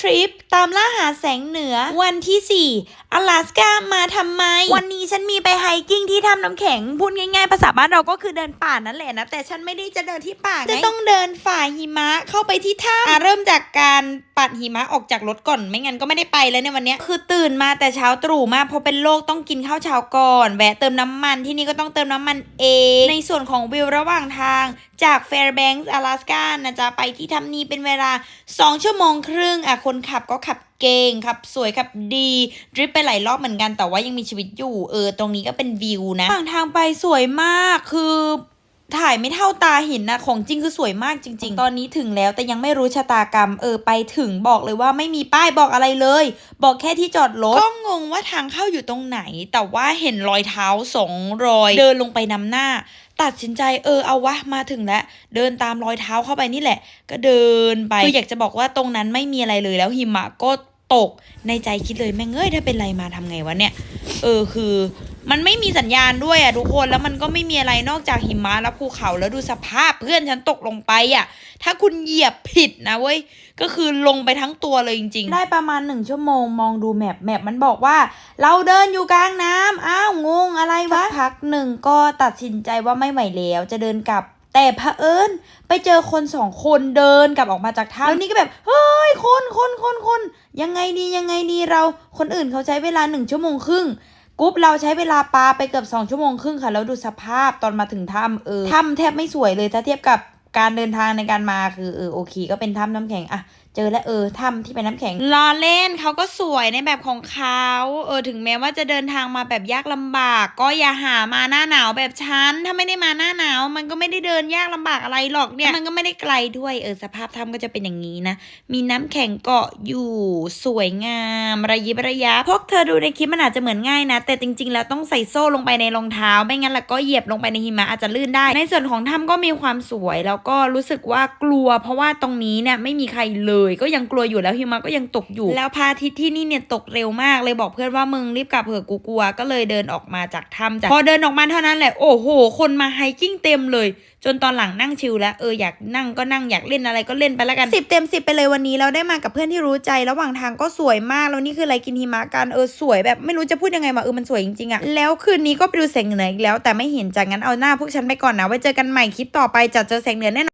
ทริปตามล่าหาแสงเหนือ วันที่ 4อลาสก้ามาทำไม วันนี้ฉันมีไปไฮกิ้งที่ถ้ำน้ำแข็ง พูดง่ายๆ ภาษาบ้านเราก็คือเดินป่านั่นแหละนะ แต่ฉันไม่ได้จะเดินที่ป่าจะต้องเดินฝ่ายหิมะเข้าไปที่ถ้ำเริ่มจากการปัดหิมะออกจากรถก่อน ไม่งั้นก็ไม่ได้ไปเลยในวันนี้คือตื่นมาแต่เช้าตรู่มากเพราะเป็นโรคต้องกินข้าวเช้าก่อน แวะเติมน้ำมันที่นี่ก็ต้องเติมน้ำมันเองในส่วนของวิวระหว่างทางจากแฟร์แบงก์阿拉าสกานะจะไปที่ทำนี้เป็นเวลา 2 ชั่วโมงครึ่งอะคนขับก็ขับเก่งขับสวยขับดีดริฟไปหลายรอบเหมือนกันแต่ว่ายังมีชีวิตอยู่ เออ ตรงนี้ก็เป็นวิวนะระหว่างทางไปสวยมากคือถ่ายไม่เท่าตาเห็นนะของจริงคือสวยมากจริง ๆ ตอนนี้ถึงแล้วแต่ยังไม่รู้ชะตากรรม เออไปถึงบอกเลยว่าไม่มีป้ายบอกอะไรเลย บอกแค่ที่จอดรถก็งงว่าทางเข้าอยู่ตรงไหน แต่ว่าเห็นรอยเท้าสองรอย เดินลงไปนำหน้า ตัดสินใจเออเอาวะมาถึงแล้ว เดินตามรอยเท้าเข้าไปนี่แหละ ก็เดินไปคืออยากจะบอกว่าตรงนั้นไม่มีอะไรเลยแล้วหิมะก็ตกในใจคิดเลยแม่งเอ้ยถ้าเป็นไรมาทำไงวะเนี่ย เออคือ มันไม่มีสัญญาณด้วยอะทุกคนแล้วมันก็ไม่มีอะไรนอกจากหิมะและภูเขาแล้วดูสภาพเพื่อนฉันตกลงไปอะถ้าคุณเหยียบผิดนะเว้ยก็คือลงไปทั้งตัวเลยจริงๆ ได้ประมาณหนึ่งชั่วโมงมองดูแมปแมปมันบอกว่า เราเดินอยู่กลางน้ำอ้าวง อะไรวะพักหนึ่งก็ตัดสินใจว่าไม่ไหวแล้วจะเดินกลับแต่เผอิญไปเจอคนสองคนเดินกลับออกมาจากถ้ำแล้วนี่ก็แบบ เฮ้ย คนคนคนคนยังไงดียังไงดีเรา คนอื่นเขาใช้เวลาหนึ่งชั่วโมงครึ่งกรุ๊ปเราใช้เวลาปาไปเกือบสองชั่วโมงครึ่งค่ะ แล้วดูสภาพตอนมาถึงถ้ำเออถ้ำแทบไม่สวยเลยถ้าเทียบกับการเดินทางในการมาคือเออโอเค ก็เป็นถ้ำน้ำแข็งอะ เจอแล้วเออถ้ำที่เป็นน้ำแข็งรอเล่นเขาก็สวยในแบบของเขาเออถึงแม้ว่าจะเดินทางมาแบบยากลำบาก ก็อย่าหามาหน้าหนาวแบบฉันถ้าไม่ได้มาหน้าหนาว มันก็ไม่ได้เดินยากลำบากอะไรหรอกเนี่ยมันก็ไม่ได้ไกลด้วยเออสภาพถ้ำก็จะเป็นอย่างนี้นะ มีน้ำแข็งเกาะอยู่สวยงามระยิบระยับพวกเธอดูในคลิปมันอาจจะเหมือนง่ายนะ แต่จริง ๆ แล้วต้องใส่โซ่ลงไปในรองเท้า ไม่งั้นแล้วก็เหยียบลงไปในหิมะอาจจะลื่นได้ ในส่วนของถ้ำก็มีความสวยแล้วก็รู้สึกว่ากลัว เพราะว่าตรงนี้เนี่ยไม่มีใครเลยก็ยังกลัวอยู่แล้วหิมะก็ยังตกอยู่ แล้วพระอาทิตย์ที่นี่เนี่ยตกเร็วมากเลยบอกเพื่อนว่ามึงรีบกลับเถอะกูกลัว ก็เลยเดินออกมาจากถ้ำจ้ะพอเดินออกมาเท่านั้นแหละโอ้โห คนมาไฮกิ้งเต็มเลย จนตอนหลังนั่งชิลแล้วเอออยากนั่งก็นั่งอยากเล่นอะไรก็เล่นไปแล้วกันสิบเต็มสิบไปเลยวันนี้เราได้มากับเพื่อนที่รู้ใจ ระหว่างทางก็สวยมากแล้วนี่คืออะไรกินหิมะกันเออสวยแบบไม่รู้จะพูดยังไงมาเออมันสวยจริงๆอะแล้วคืนนี้ก็ไปดูแสงเหนืออีกแล้วแต่ไม่เห็นจากงั้นเอาหน้าพวกฉันไปก่อนนะไว้เจอกันใหม่คลิปต่อไปจะเจอแสงเหนือแน่นอน